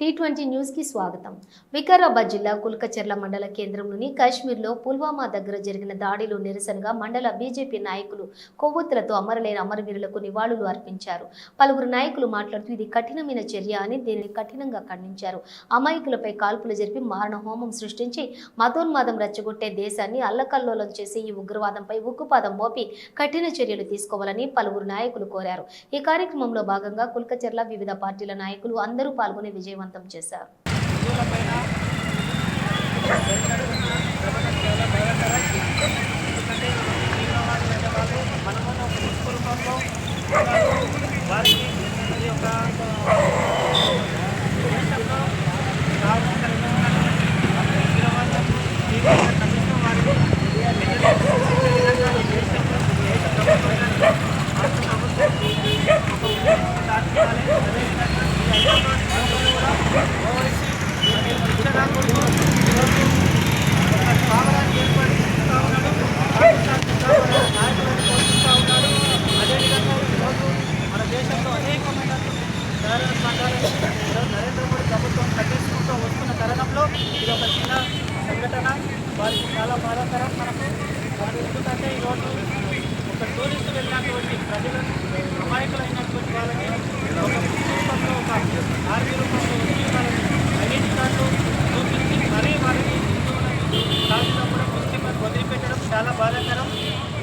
T twenty న్యూస్కి స్వాగతం. వికారాబాద్ జిల్లా కుల్కచెర్ల మండల కేంద్రంలోని కాశ్మీర్లో పుల్వామా దగ్గర జరిగిన దాడిలో నిరసనగా మండల బీజేపీ నాయకులు కొవ్వొత్తులతో అమరలేని అమరవీరులకు నివాళులు అర్పించారు. పలువురు నాయకులు మాట్లాడుతూ ఇది కఠినమైన చర్య అని దీనిని కఠినంగా ఖండించారు. అమాయకులపై కాల్పులు జరిపి మారణ హోమం సృష్టించి మతోన్మాదం రెచ్చగొట్టే దేశాన్ని అల్లకల్లోలం చేసే ఈ ఉగ్రవాదంపై ఉక్కుపాదం మోపి కఠిన చర్యలు తీసుకోవాలని పలువురు నాయకులు కోరారు. ఈ కార్యక్రమంలో భాగంగా కుల్కచెర్ల వివిధ పార్టీల నాయకులు అందరూ పాల్గొని విజయవంతం చేశారు. ఇది ఒక చిన్న సంఘటన వారికి చాలా బాధాకరం మనకు. వారు ఎందుకంటే ఈరోజు ఒక టూరిస్ట్ వెళ్ళినటువంటి ప్రజలను అమాయకులైనటువంటి వాళ్ళని ఒక బుక్ రూపంలో ఒక ఆర్మీ రూపంలో వచ్చి వాళ్ళని ఐడెంటి కార్డు చూపించి మరీ వారిని రాజులో కూడా ముస్లింలను వదిలిపెట్టడం చాలా బాధాకరం.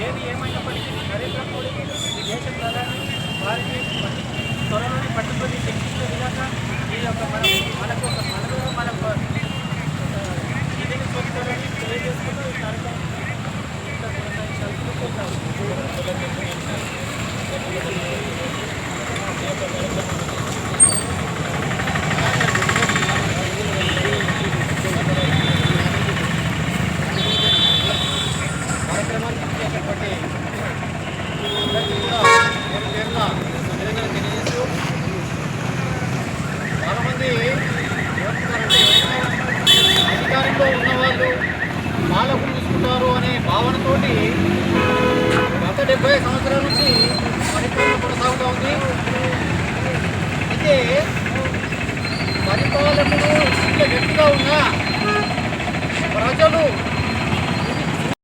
ఏది ఏమైనప్పటికీ నరేంద్ర మోడీ ఈ దేశ ప్రధాని వారిని త్వరలోనే పట్టుకొని శిక్షించే విధంగా ఈ యొక్క మనం మనకు ఒక పాలకులు చూసుకుంటారు అనే భావనతోటి డెబ్బై సంవత్సరాల నుంచి పరిపాలన కొనసాగుతూ ఉంది